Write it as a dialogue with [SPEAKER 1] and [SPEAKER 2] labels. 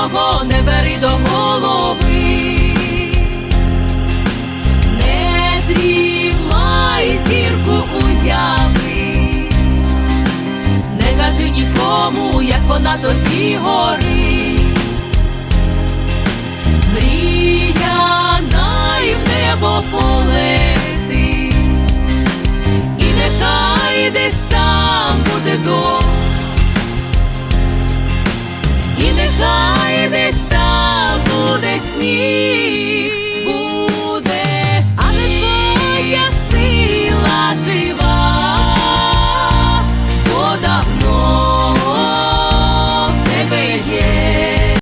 [SPEAKER 1] чужого, не бери до голови, не тримай зірку уяви, не кажи нікому, як вона тобі горить. need